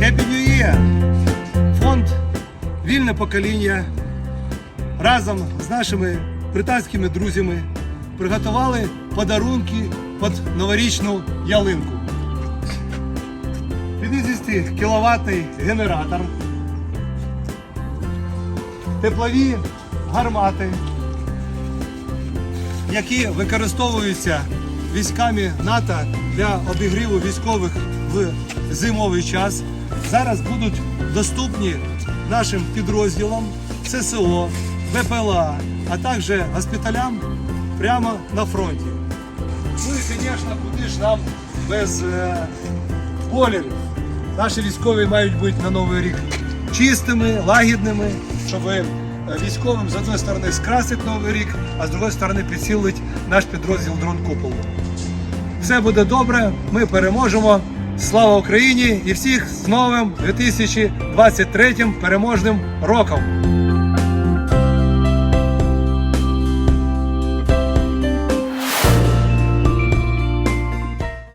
Happy New Year! Фонд Вільне покоління разом з нашими британськими друзями приготували подарунки під новорічну ялинку. 50 кіловатний генератор, теплові гармати, які використовуються військами НАТО для обігріву військових в зимовий час. Зараз будуть доступні нашим підрозділам ССО, ВПЛА, а також госпіталям прямо на фронті. Ну і, звісно, куди ж нам без е, болерів. Наші військові мають бути на новий рік чистими, лагідними, щоб е, військовим з однієї сторони скрасити новий рік, а з другої сторони підсилить наш підрозділ дрон куполу. Все буде добре, ми переможемо. Слава Україні і всіх з новим 2023 переможним роком!